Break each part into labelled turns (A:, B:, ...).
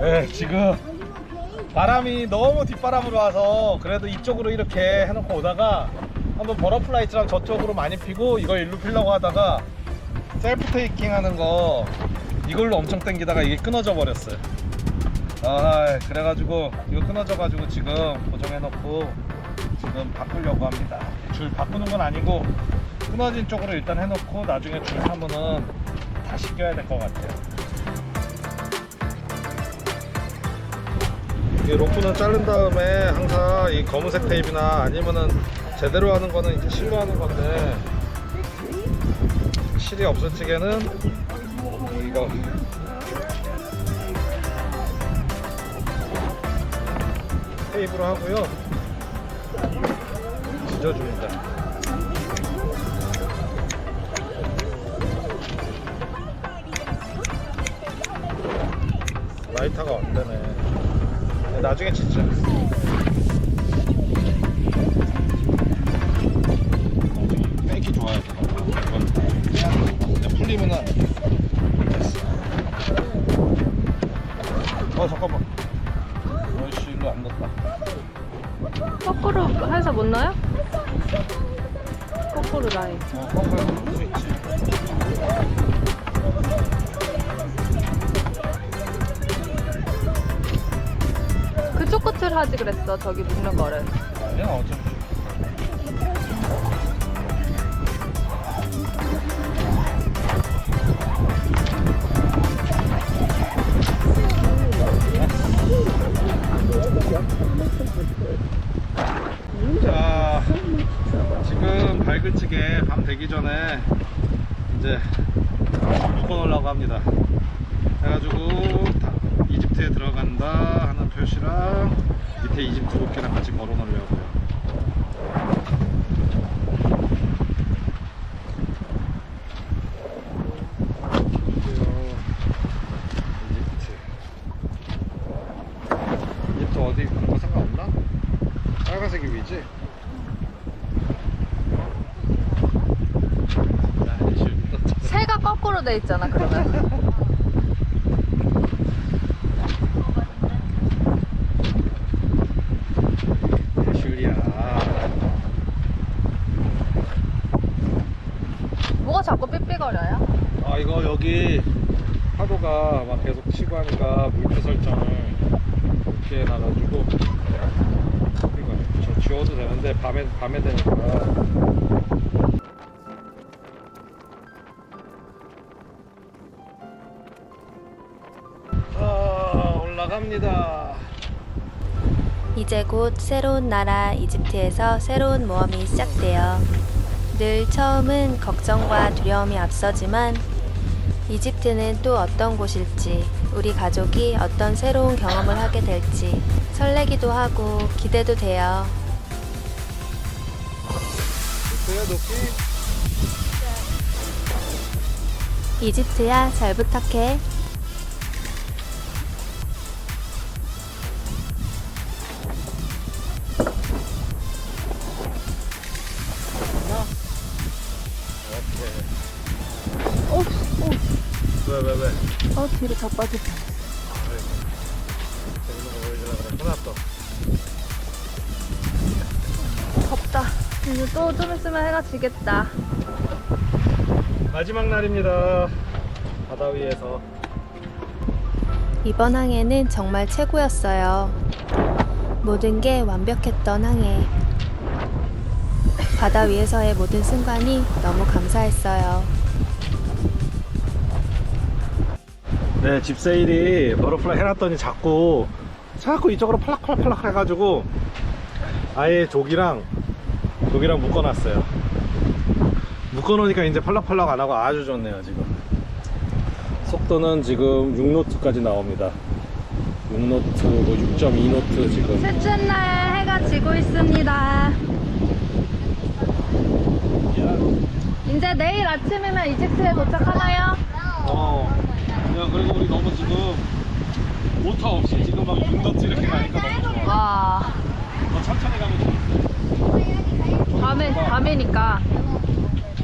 A: 네, 지금 바람이 너무 뒷바람으로 와서 그래도 이쪽으로 이렇게 해놓고 오다가 한번 버터플라이트랑 저쪽으로 많이 피고 이걸 일로 피려고 하다가 셀프 테이킹 하는 거 이걸로 엄청 땡기다가 이게 끊어져 버렸어요. 아, 그래가지고 이거 끊어져 가지고 지금 고정해놓고 지금 바꾸려고 합니다. 줄 바꾸는 건 아니고 끊어진 쪽으로 일단 해놓고 나중에 줄 하면은 다시 껴야 될 것 같아요. 이 로프는 자른 다음에 항상 이 검은색 테이프나 아니면은 제대로 하는 거는 이제 실로 하는 건데 실이 없을 적에는 이거. 테이프로 하고요. 지져줍니다. 라이터가 안 되네 나중에 진짜
B: 끝을 하지 그랬어. 저기 묶는 거를.
A: 아니야 어차피 자 지금 밝을지게 밤 되기 전에 이제 묶어 놓으려고 합니다 해가지고 다- 이집트에 들어간다 표시랑 밑에 이집트 국기랑 같이 걸어 놓으려고요 이집트 이집트 어디 뭐 상관없나? 빨간색이 위지? 아, 실도
B: 새가 거꾸로 돼 있잖아. 그러면.
A: 슈리야
B: 뭐가 자꾸 삐삐거려요?
A: 아 이거 여기 파도가 막 계속 치고 하니까 물표 설정을 이렇게 해놔가지고 이거 저 지워도 되는데 밤에 밤에 되니까 아 올라갑니다
C: 이제 곧 새로운 나라 이집트에서 새로운 모험이 시작돼요. 늘 처음은 걱정과 두려움이 앞서지만 이집트는 또 어떤 곳일지, 우리 가족이 어떤 새로운 경험을 하게 될지 설레기도 하고 기대도 돼요. 이집트야, 잘 부탁해.
B: 뒤로
A: 손 아파
B: 덥다. 이제 또 좀 있으면 해가 지겠다.
A: 마지막 날입니다 바다 위에서
C: 이번 항해는 정말 최고였어요. 모든 게 완벽했던 항해. 바다 위에서의 모든 순간이 너무 감사했어요.
A: 네, 집세일이 버터플라이 해놨더니 자꾸 자꾸 이쪽으로 팔락팔락 해가지고 아예 조기랑 조기랑 묶어놨어요. 묶어놓으니까 이제 팔락팔락 안 하고 아주 좋네요 지금. 속도는 지금 6노트까지 나옵니다. 6노트, 뭐 6.2노트 지금.
B: 셋째 날 해가 지고 있습니다. 이제 내일 아침이면 이집트에 도착하나요?
A: 어. 야, 그리고 우리 너무 지금 모터 없이 지금 막 6노트 이렇게 가니까 너무 좋아.
B: 와,
A: 더 천천히 가면 좋아.
B: 밤에, 밤이니까.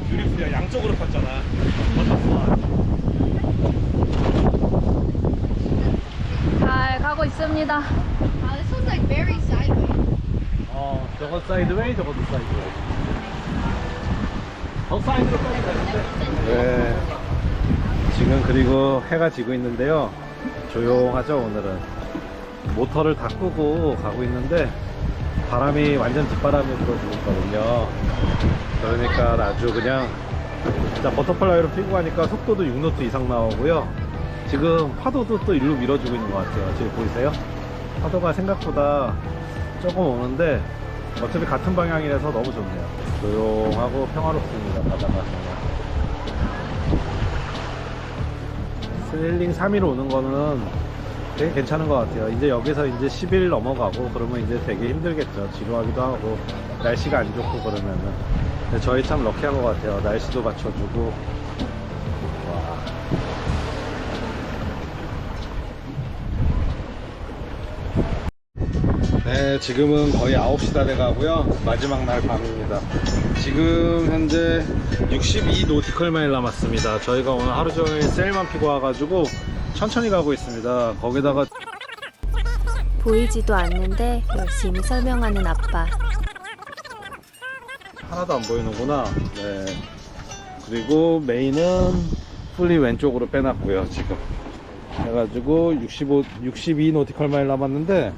A: 뷰리풀이야 양쪽으로 폈잖아.
B: 있습니다.
D: One's like very sideways.
A: 어, 저거 사이드웨이, 저것도 사이드웨이. 더 사이드로 빼도 되는데. 네. 지금 그리고 해가 지고 있는데요. 조용하죠, 오늘은. 모터를 다 끄고 가고 있는데, 바람이 완전 뒷바람이 불어주고 있거든요. 그러니까 아주 그냥, 진짜 버터플라이로 피고 가니까 속도도 6노트 이상 나오고요. 지금 파도도 또 일로 밀어주고 있는 것 같아요. 지금 보이세요? 파도가 생각보다 조금 오는데 어차피 같은 방향이라서 너무 좋네요. 조용하고 평화롭습니다. 바다가 스릴링 3일 오는 거는 괜찮은 것 같아요. 이제 여기서 이제 10일 넘어가고 그러면 이제 되게 힘들겠죠. 지루하기도 하고 날씨가 안 좋고 그러면은. 저희 참 럭키한 것 같아요. 날씨도 받쳐주고. 네, 지금은 거의 9시 다 돼가고요. 마지막 날 밤입니다. 지금 현재 62 노티컬 마일 남았습니다. 저희가 오늘 하루 종일 세일만 피고 와가지고 천천히 가고 있습니다. 거기다가
C: 보이지도 않는데 열심히 설명하는 아빠.
A: 하나도 안 보이는구나. 네. 그리고 메인은 풀리 왼쪽으로 빼놨고요, 지금. 해가지고 65, 62 노티컬 마일 남았는데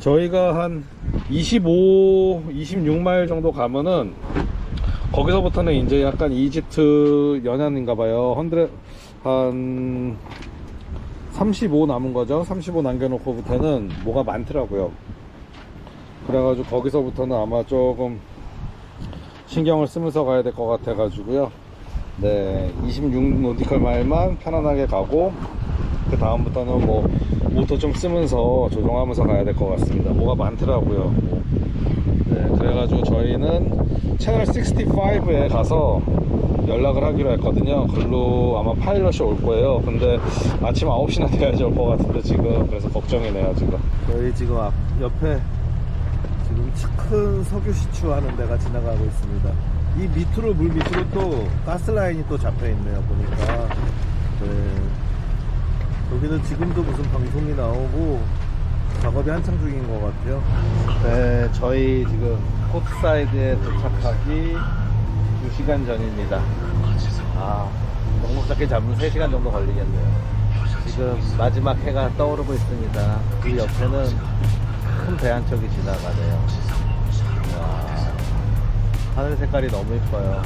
A: 저희가 한 25, 26마일 정도 가면은 거기서부터는 이제 약간 이집트 연안인가 봐요. 100, 한, 35 남은 거죠. 35 남겨놓고부터는 뭐가 많더라고요. 그래가지고 거기서부터는 아마 조금 신경을 쓰면서 가야 될 것 같아가지고요. 네, 26 노티컬 마일만 편안하게 가고 그 다음부터는 뭐 모터 좀 쓰면서 조정하면서 가야 될 것 같습니다. 뭐가 많더라고요. 네, 그래가지고 저희는 채널 65에 가서 연락을 하기로 했거든요. 글로 아마 파일럿이 올 거예요. 근데 아침 9시나 돼야지 올 것 같은데 지금 그래서 걱정이네요 지금.
E: 저희 지금 앞, 옆에 지금 큰 석유 시추 하는 데가 지나가고 있습니다. 이 밑으로 물 밑으로 또 가스 라인이 또 잡혀 있네요. 보니까 네. 여기는 지금도 무슨 방송이 나오고 작업이 한창 중인 것 같아요.
A: 네, 저희 지금 코트사이드에 도착하기 2시간 전입니다. 아, 넉넉하게 잡으면 3시간 정도 걸리겠네요. 지금 마지막 해가 떠오르고 있습니다. 그 옆에는 큰배한 척이 지나가네요. 와, 하늘 색깔이 너무 예뻐요.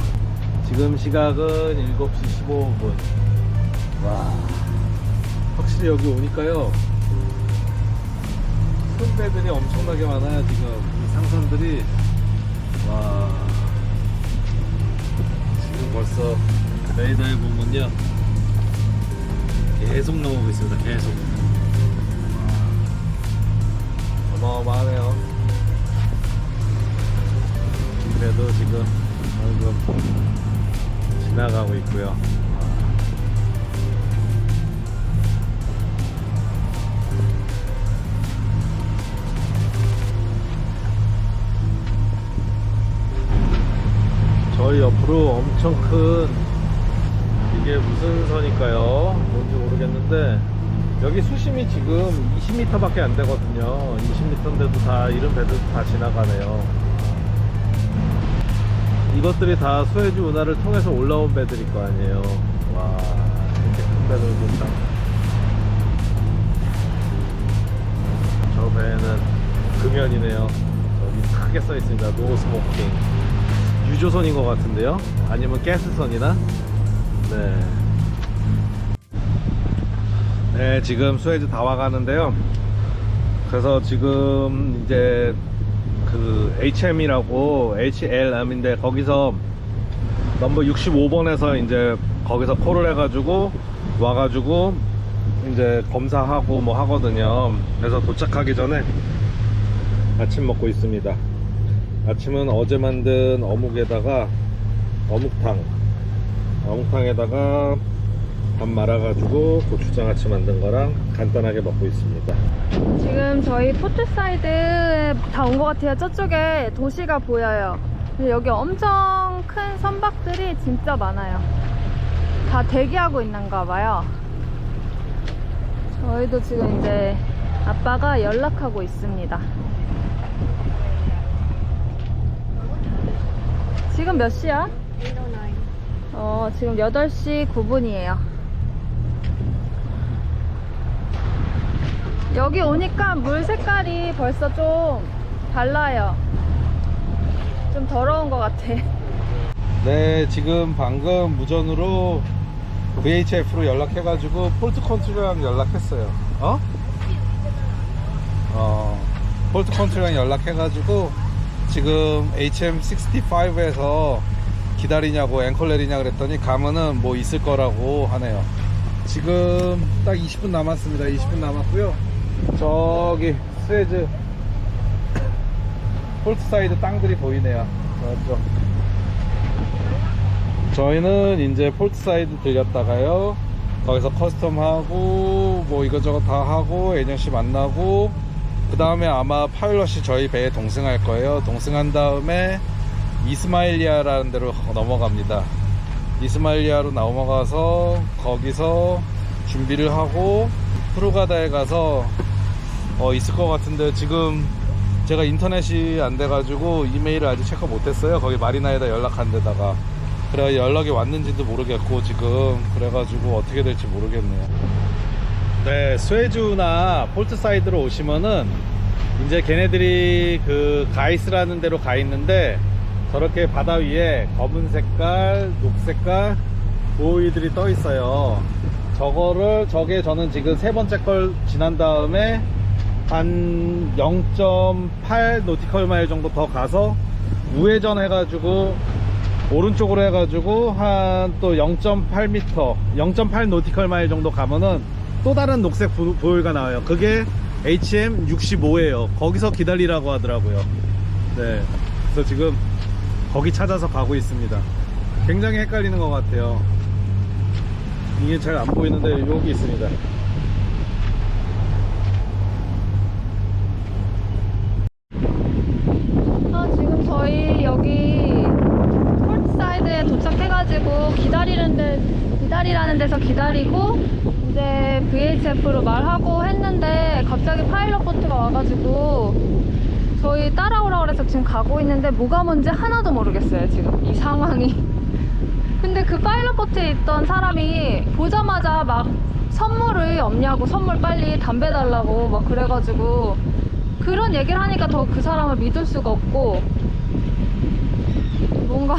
A: 지금 시각은 7시 15분. 와, 확실히 여기 오니까요. 큰 배들이 엄청나게 많아요 지금. 이 상선들이. 와. 지금 벌써 레이더에 보면요. 계속 나오고 있습니다 계속. 와, 어마어마하네요. 그래도 지금 방금 지나가고 있고요 옆으로 엄청 큰 이게 무슨 선일까요? 뭔지 모르겠는데 여기 수심이 지금 20m 밖에 안 되거든요. 20m인데도 다 이런 배들 다 지나가네요. 이것들이 다 수에즈 운하를 통해서 올라온 배들일 거 아니에요. 와 이렇게 큰 배들도 참. 저 배는 금연이네요. 저기 크게 써 있습니다. 노 스모킹 유조선인 것 같은데요? 아니면 가스선이나? 네. 네, 지금 수에즈 다 와가는데요. 그래서 지금 이제 그 HM이라고 HLM인데 거기서 넘버 65번에서 이제 거기서 콜을 해가지고 와가지고 이제 검사하고 뭐 하거든요. 그래서 도착하기 전에 아침 먹고 있습니다. 아침은 어제 만든 어묵에다가 어묵탕 어묵탕에다가 밥 말아가지고 고추장 아침 만든 거랑 간단하게 먹고 있습니다
B: 지금 저희 포트사이드에 다온 것 같아요. 저쪽에 도시가 보여요. 여기 엄청 큰 선박들이 진짜 많아요. 다 대기하고 있는가 봐요. 저희도 지금 이제 아빠가 연락하고 있습니다. 지금 몇 시야?
D: 809.
B: 어, 지금 8시 9분이에요. 여기 오니까 물 색깔이 벌써 좀 달라요. 좀 더러운 것 같아.
A: 네, 지금 방금 무전으로 VHF로 연락해가지고 폴트 컨트롤랑 연락했어요. 어? 어, 폴트 컨트롤랑 연락해가지고 지금 HM65에서 기다리냐고 앵콜 내리냐 그랬더니 가면은 뭐 있을 거라고 하네요. 지금 딱 20분 남았습니다. 20분 남았고요. 저기 스웨즈 폴트 사이드 땅들이 보이네요. 저쪽. 저희는 이제 폴트 사이드 들렸다가요. 거기서 커스텀하고 뭐 이것저것 다 하고 애년 씨 만나고 그 다음에 아마 파일럿이 저희 배에 동승할 거예요. 동승한 다음에 이스마일리아라는 데로 넘어갑니다. 이스마일리아로 넘어가서 거기서 준비를 하고 프루가다에 가서 어, 있을 것 같은데 지금 제가 인터넷이 안 돼가지고 이메일을 아직 체크 못했어요. 거기 마리나에다 연락한 데다가 그래 연락이 왔는지도 모르겠고 지금 그래가지고 어떻게 될지 모르겠네요. 네, 스웨즈나 폴트 사이드로 오시면은 이제 걔네들이 그 가이스라는 데로 가 있는데 저렇게 바다 위에 검은 색깔, 녹색깔 보이들이 떠 있어요. 저거를 저게 저는 지금 세 번째 걸 지난 다음에 한 0.8 노티컬 마일 정도 더 가서 우회전 해가지고 오른쪽으로 해가지고 한 또 0.8m, 0.8 노티컬 마일 정도 가면은 또 다른 녹색 부- 보일가 나와요. 그게 HM65예요. 거기서 기다리라고 하더라고요. 네. 그래서 지금 거기 찾아서 가고 있습니다. 굉장히 헷갈리는 것 같아요. 이게 잘 안 보이는데 여기 있습니다.
B: 아, 지금 저희 여기 폴트사이드에 도착해가지고 기다리는데 기다리라는 데서 기다리고 이제 VHF로 말하고 했는데 갑자기 파일럿 보트가 와가지고 저희 따라오라 그래서 지금 가고 있는데 뭐가 뭔지 하나도 모르겠어요 지금 이 상황이 근데 그 파일럿 보트에 있던 사람이 보자마자 막 선물이 없냐고 선물 빨리 담배 달라고 막 그래가지고 그런 얘기를 하니까 더 그 사람을 믿을 수가 없고 뭔가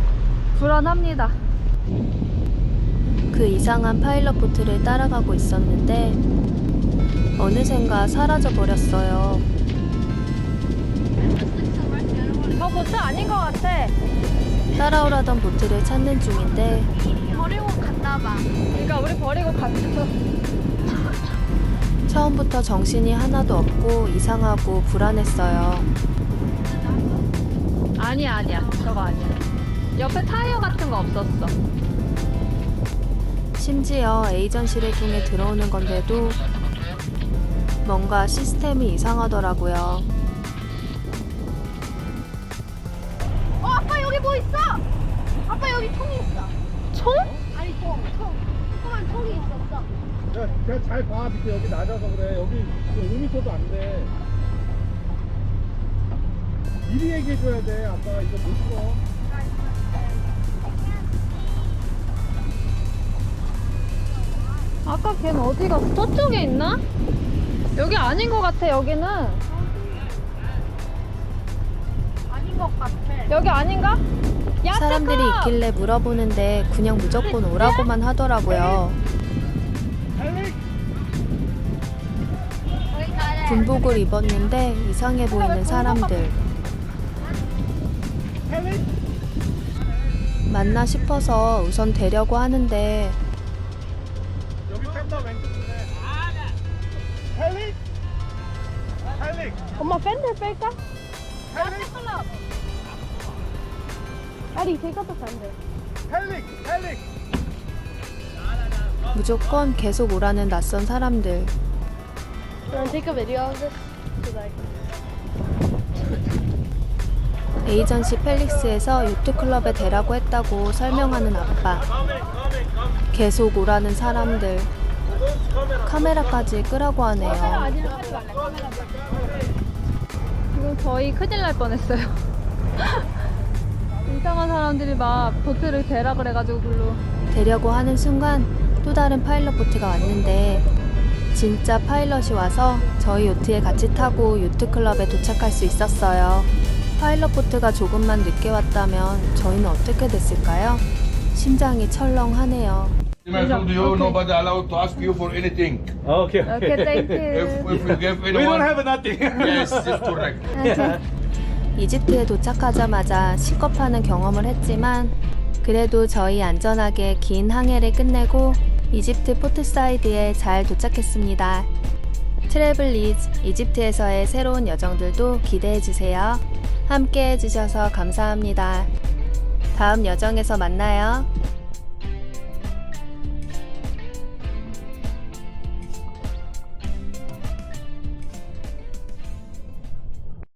B: 불안합니다.
C: 그 이상한 파일럿 보트를 따라가고 있었는데 어느샌가 사라져 버렸어요.
B: 저 보트 아닌 것 같아.
C: 따라오라던 보트를 찾는 중인데
D: 버리고 갔나 봐.
B: 그러니까 우리 버리고 갔어.
C: 처음부터 정신이 하나도 없고 이상하고 불안했어요.
B: 아니야 아니야 저거 아니야. 옆에 타이어 같은 거 없었어.
C: 심지어 에이전시를 통해 들어오는 건데도 뭔가 시스템이 이상하더라고요.
D: 어, 아빠 여기 뭐 있어? 아빠 여기 총이 있어.
B: 총?
D: 아니 총, 총. 조그만 총이 있었어.
A: 야, 그냥 잘 봐. 밑에 여기 낮아서 그래. 여기 5m도 안 돼. 미리 얘기해줘야 돼. 아빠가 이거 못 써.
B: 아까 걔는 어디 갔어? 저쪽에 있나? 여기 아닌 것 같아 여기는.
D: 아닌 것 같아.
B: 여기 아닌가? 야
C: 사람들이
B: 체크!
C: 있길래 물어보는데 그냥 무조건 오라고만 하더라고요.
D: 거기 가래.
C: 군복을 입었는데 이상해 보이는 사람들. 맞나 싶어서 우선 되려고 하는데
B: 엄마 팬들 뺄까?
A: 헬릭?
B: 아리 이것도 팬들.
A: 헬릭? 헬릭?
C: 무조건 계속 오라는 낯선 사람들. 에이전시 펠릭스에서 요트클럽에 대라고 했다고 설명하는 아빠. 계속 오라는 사람들. 카메라까지 끄라고 하네요.
B: 지금 저희 큰일 날 뻔했어요. 이상한 사람들이 막 보트를 대라 그래가지고 글로.
C: 되려고 하는 순간 또 다른 파일럿 보트가 왔는데 진짜 파일럿이 와서 저희 요트에 같이 타고 요트 클럽에 도착할 수 있었어요. 파일럿 보트가 조금만 늦게 왔다면 저희는 어떻게 됐을까요? 심장이 철렁하네요.
F: Told you nobody allowed to ask you for anything.
A: 오케이
B: 오케이, 땡큐.
F: If, if you give
A: We don't
F: anyone,
A: have nothing.
F: yes, that's correct.
C: 이집트에 도착하자마자 식겁하는 경험을 했지만 그래도 저희 안전하게 긴 항해를 끝내고 이집트 포트사이드에 잘 도착했습니다. 트래블 리즈 이집트에서의 새로운 여정들도 기대해 주세요. 함께 해 주셔서 감사합니다. 다음 여정에서 만나요.